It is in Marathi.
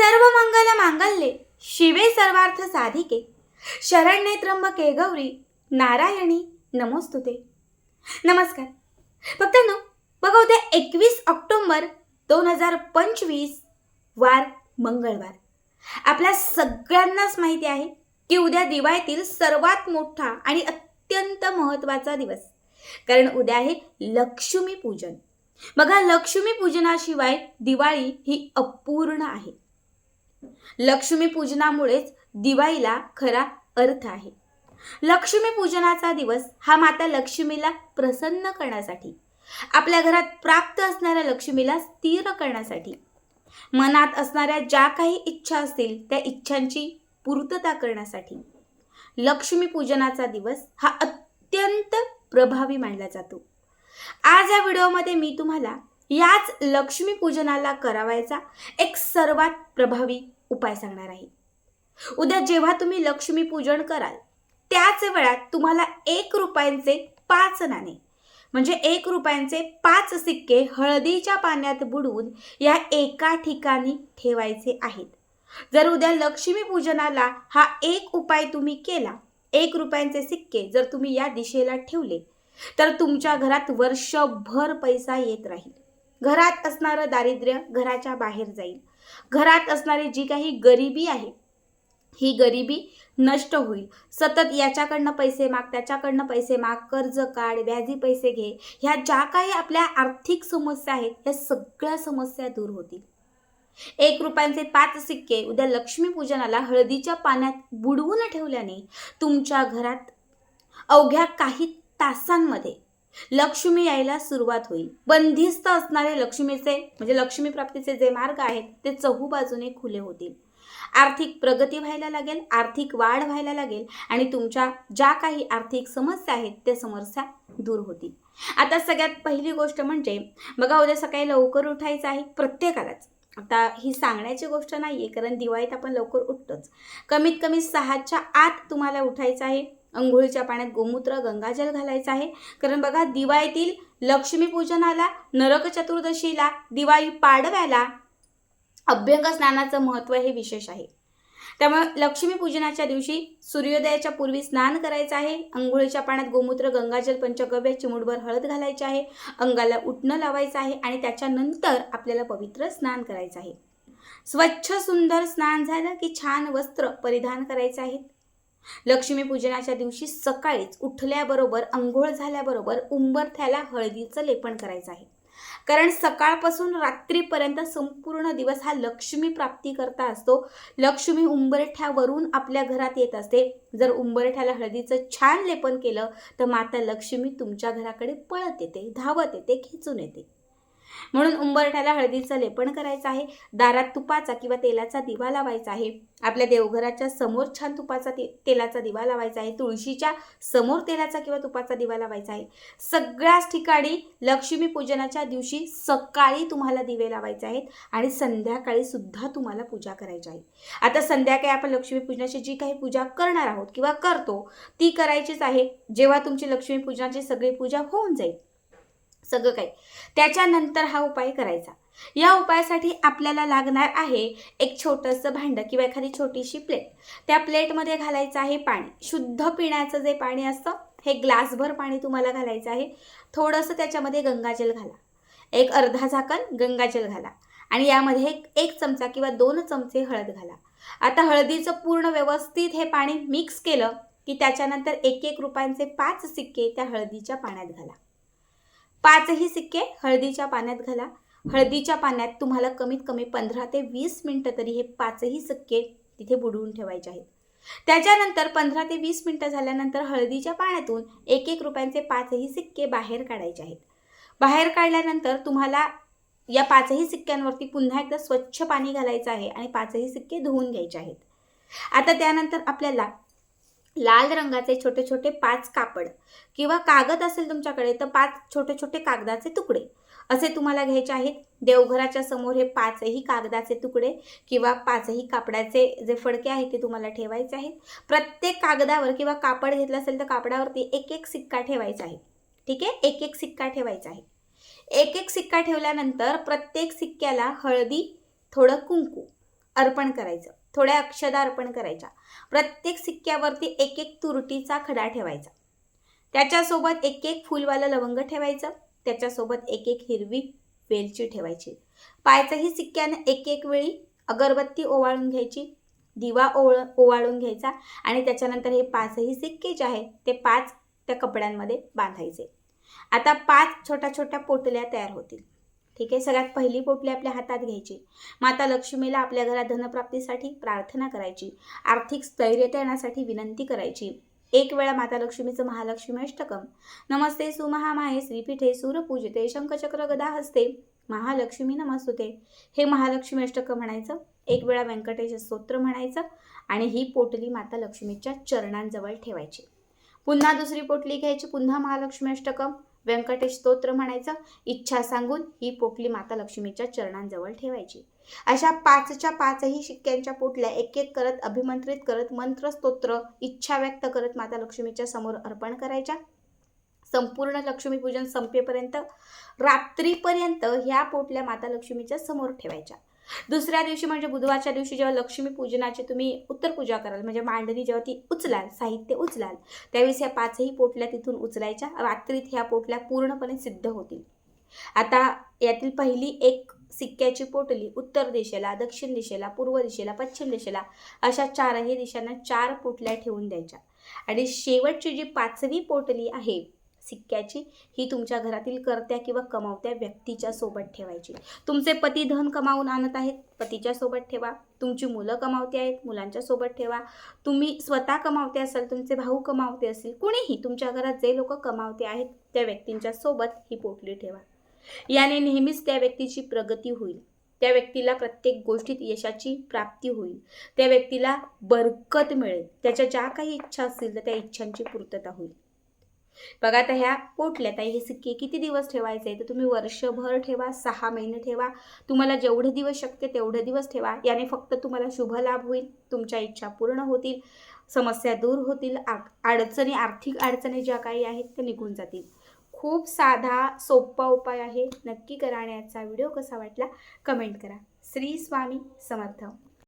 सर्व मंगल मांगल्ये. शिवे सर्वार्थ साधिके. शरण्ये त्र्यंबके गौरी. नारायणी नमोस्तुते. नमस्कार. भक्तांनो बघा उद्या एकवीस ऑक्टोंबर दोन हजार पंचवीस वार मंगळवार. आपल्या सगळ्यांनाच माहिती आहे की उद्या दिवाळीतील सर्वात मोठा आणि अत्यंत महत्त्वाचा दिवस. कारण उद्या आहे लक्ष्मी पूजन बघा लक्ष्मी पूजनाशिवाय दिवाळी ही अपूर्ण आहे. लक्ष्मी पूजनामुळेच दिवाळीला खरा अर्थ आहे. लक्ष्मी पूजनाचा दिवस हा माता लक्ष्मीला प्रसन्न करण्यासाठी आपल्या घरात प्राप्त असणाऱ्या लक्ष्मीला स्थिर करण्यासाठी मनात असणाऱ्या ज्या काही इच्छा असतील त्या इच्छांची पूर्तता करण्यासाठी लक्ष्मी पूजनाचा दिवस हा अत्यंत प्रभावी मानला जातो. आज या व्हिडिओमध्ये मी तुम्हाला याच लक्ष्मी पूजनाला करावायचा एक सर्वात प्रभावी उपाय सांगणार आहे. उद्या जेव्हा तुम्ही लक्ष्मी पूजन कराल त्याच वेळात तुम्हाला एक रुपयांचे पाच नाणे म्हणजे एक रुपयांचे पाच सिक्के हळदीच्या पाण्यात बुडवून या एका ठिकाणी ठेवायचे आहेत. जर उद्या लक्ष्मी पूजनाला हा एक उपाय तुम्ही केला एक रुपयांचे सिक्के जर तुम्ही या दिशेला ठेवले तर तुमच्या घरात वर्षभर पैसा येत राहील. घरात असणारं दारिद्र्य घराच्या बाहेर जाईल. घरात असणारी जी काही गरिबी आहे ही गरिबी नष्ट होईल. सतत याच्याकडनं पैसे माग त्याच्याकडनं पैसे माग कर्ज काढ व्याजी पैसे घे ह्या ज्या काही आपल्या आर्थिक समस्या आहेत या सगळ्या समस्या दूर होतील. एक रुपयांचे पाच सिक्के उद्या लक्ष्मीपूजनाला हळदीच्या पाण्यात बुडवून ठेवल्याने तुमच्या घरात अवघ्या काही तासांमध्ये लक्ष्मी यायला सुरुवात होईल. बंदिस्त असणारे लक्ष्मीचे म्हणजे लक्ष्मी प्राप्तीचे जे मार्ग आहेत ते चहूबाजूने खुले होतील. आर्थिक प्रगती व्हायला लागेल आर्थिक वाढ व्हायला लागेल आणि तुमच्या ज्या काही आर्थिक समस्या आहेत त्या समस्या दूर होतील. आता सगळ्यात पहिली गोष्ट म्हणजे बघा उद्या सकाळी लवकर उठायचं आहे प्रत्येकालाच. आता ही सांगण्याची गोष्ट नाही आहे कारण दिवाळीत आपण लवकर उठतोच. कमीत कमी सहाच्या आत तुम्हाला उठायचं आहे. अंघोळीच्या पाण्यात गोमूत्र गंगाजल घालायचं आहे. कारण बघा दिवाळीतील लक्ष्मीपूजनाला नरक चतुर्दशीला दिवाळी पाडव्याला अभ्यंग स्नानाचं महत्त्व हे विशेष आहे. त्यामुळे लक्ष्मीपूजनाच्या दिवशी सूर्योदयाच्या पूर्वी स्नान करायचं आहे. अंघोळीच्या पाण्यात गोमूत्र गंगाजल पंचगव्य चिमुडभर हळद घालायची आहे. अंगाला उठणं लावायचं आहे आणि त्याच्यानंतर आपल्याला पवित्र स्नान करायचं आहे. स्वच्छ सुंदर स्नान झालं की छान वस्त्र परिधान करायचं आहे. लक्ष्मीपूजनाच्या दिवशी सकाळीच उठल्याबरोबर अंघोळ झाल्याबरोबर उंबरथ्याला हळदीचं लेपन करायचं आहे. कारण सकाळपासून रात्रीपर्यंत संपूर्ण दिवस हा लक्ष्मी प्राप्ती करता असतो. लक्ष्मी उंबरठ्यावरून आपल्या घरात येत असते. जर उंबरठ्याला हळदीचं छान लेपन केलं तर माता लक्ष्मी तुमच्या घराकडे पळत येते धावत येते खेचून येते. म्हणून उंबरठ्याला हळदीचं लेपन करायचं आहे दारात तुपाचा किंवा तेलाचा दिवा लावायचा आहे. आपल्या देवघराच्या समोर छान तुपाचा ते तेलाचा दिवा लावायचा आहे तुळशीच्या समोर तेलाचा किंवा तुपाचा दिवा लावायचा आहे. सगळ्याच ठिकाणी लक्ष्मी पूजनाच्या दिवशी सकाळी तुम्हाला दिवे लावायचे आहेत आणि संध्याकाळी सुद्धा तुम्हाला पूजा करायची आहे. आता संध्याकाळी आपण लक्ष्मी पूजनाची जी काही पूजा करणार आहोत किंवा करतो ती करायचीच आहे. जेव्हा तुमची लक्ष्मी पूजनाची सगळी पूजा होऊन जाईल सगळं काही. त्याच्यानंतर हा उपाय करायचा. या उपायासाठी आपल्याला लागणार आहे एक छोटंसं भांडं किंवा एखादी छोटीशी प्लेट. त्या प्लेटमध्ये घालायचं आहे पाणी. शुद्ध पिण्याचं जे पाणी असतं हे ग्लासभर पाणी तुम्हाला घालायचं आहे. थोडंसं त्याच्यामध्ये गंगाजल घाला. एक अर्धा झाकण गंगाजल घाला. आणि यामध्ये एक एक चमचा किंवा दोन चमचे हळद घाला. आता हळदीचं पूर्ण व्यवस्थित हे पाणी मिक्स केलं की त्याच्यानंतर एक एक रुपयांचे पाच सिक्के त्या हळदीच्या पाण्यात घाला. पाचही सिक्के हळदीच्या पाण्यात घाला. हळदीच्या पाण्यात तुम्हाला कमीत कमी पंधरा ते वीस मिनटं तरी हे पाचही सिक्के तिथे बुडवून ठेवायचे आहेत. त्याच्यानंतर पंधरा ते वीस मिनटं झाल्यानंतर हळदीच्या पाण्यातून एक एक रुपयांचे पाचही सिक्के बाहेर काढायचे आहेत. बाहेर काढल्यानंतर तुम्हाला या पाचही सिक्क्यांवरती पुन्हा एकदा स्वच्छ पाणी घालायचं आहे आणि पाचही सिक्के धुवून घ्यायचे आहेत. आता त्यानंतर आपल्याला लाल रंगाचे छोटे छोटे पाच कापड किंवा कागद असेल तुमच्याकडे तर पाच छोटे छोटे कागदाचे तुकडे. असे तुम्हाला घ्यायचे आहेत. देवघराच्या समोर हे पाचही कागदाचे तुकडे किंवा पाचही कापडाचे जे फडके आहेत ते तुम्हाला ठेवायचे आहेत. प्रत्येक कागदावर किंवा कापड घेतलं असेल तर कापडावरती एक एक सिक्का ठेवायचा आहे. ठीक आहे? एक एक सिक्का ठेवायचा आहे. एक एक सिक्का ठेवल्यानंतर प्रत्येक सिक्क्याला हळदी थोडं कुंकू. अर्पण करायचं. थोड्या अक्षदा अर्पण करायच्या. प्रत्येक सिक्क्यावरती एक एक तुरटीचा खडा ठेवायचा. त्याच्यासोबत एक एक फुलवालं लवंग ठेवायचं. त्याच्यासोबत एक एक हिरवी वेलची ठेवायची. पायचंही सिक्क्यानं एक एक वेळी अगरबत्ती ओवाळून घ्यायची. दिवा ओळ ओवाळून घ्यायचा आणि त्याच्यानंतर हे पाचही सिक्के जे आहेत ते पाच त्या कपड्यांमध्ये बांधायचे. आता पाच छोट्या छोट्या पोटल्या तयार होतील. ठीक आहे? सगळ्यात पहिली पोटली आपल्या हातात घ्यायची. माता लक्ष्मीला आपल्या घरात धनप्राप्तीसाठी प्रार्थना करायची. आर्थिक स्थैर्यता येण्यासाठी विनंती करायची. एक वेळा माता लक्ष्मीचं महालक्ष्मी अष्टकम. नमस्ते सुमहामाये श्रीपीठे सूरपूजिते शंखचक्र गदा हस्ते. महालक्ष्मी नमस्तुते. हे महालक्ष्मी अष्टकं म्हणायचं एक वेळा व्यंकटेश स्तोत्र म्हणायचं आणि ही पोटली माता लक्ष्मीच्या चरणांजवळ ठेवायची. पुन्हा दुसरी पोटली घ्यायची पुन्हा महालक्ष्मी अष्टकम. व्यंकटेश स्तोत्र म्हणायचं. इच्छा सांगून ही पोटली माता लक्ष्मीच्या चरणांजवळ ठेवायची. अशा पाचच्या पाचही शिक्क्यांच्या पोटल्या एक एक करत अभिमंत्रित करत मंत्र स्तोत्र इच्छा व्यक्त करत माता लक्ष्मीच्या समोर अर्पण करायच्या. संपूर्ण लक्ष्मीपूजन संपेपर्यंत रात्रीपर्यंत ह्या पोटल्या माता लक्ष्मीच्या समोर ठेवायच्या. दुसऱ्या दिवशी म्हणजे बुधवारच्या दिवशी जेव्हा लक्ष्मी पूजनाची तुम्ही उत्तर पूजा कराल म्हणजे मांडणी जेव्हा ती उचलाल साहित्य उचलाल त्यावेळेस ह्या पाचही पोटल्या तिथून उचलायच्या रात्रीत ह्या पोटल्या पूर्णपणे सिद्ध होतील. आता यातील पहिली एक सिक्क्याची पोटली उत्तर दिशेला दक्षिण दिशेला पूर्व दिशेला पश्चिम दिशेला अशा चारही दिशांना चार पोटल्या ठेवून द्यायच्या. आणि शेवटची जी पाचवी पोटली आहे सिक्क्याची ही तुमच्या घरातील कर्त्या किंवा कमावत्या व्यक्तीच्या सोबत ठेवायची. तुमचे पती धन कमावून आणत आहेत पतीच्या सोबत ठेवा. तुमची मुलं कमावते आहेत मुलांच्या सोबत ठेवा. तुम्ही स्वतः कमावते असाल तुमचे भाऊ कमावते असतील कुणीही तुमच्या घरात जे लोक कमावते आहेत त्या व्यक्तींच्या सोबत ही पोटली ठेवा. याने नेहमीच त्या व्यक्तीची प्रगती होईल. त्या व्यक्तीला प्रत्येक गोष्टीत यशाची प्राप्ती होईल. त्या व्यक्तीला बरकत मिळेल. त्याच्या ज्या काही इच्छा असतील तर त्या इच्छांची पूर्तता होईल. बघा आता ह्या पोटल्या ताई हे सिक्के किती दिवस ठेवायचे? तर तुम्ही वर्षभर ठेवा सहा महिने ठेवा. तुम्हाला जेवढे दिवस शक्य तेवढे दिवस ठेवा. याने फक्त तुम्हाला शुभ लाभ होईल तुमच्या इच्छा पूर्ण होतील समस्या दूर होतील आ अडचणी आर्थिक अडचणी ज्या काही आहेत त्या निघून जातील. खूप साधा सोपा उपाय आहे. नक्की करा आणि व्हिडिओ कसा वाटला कमेंट करा. श्री स्वामी समर्थ.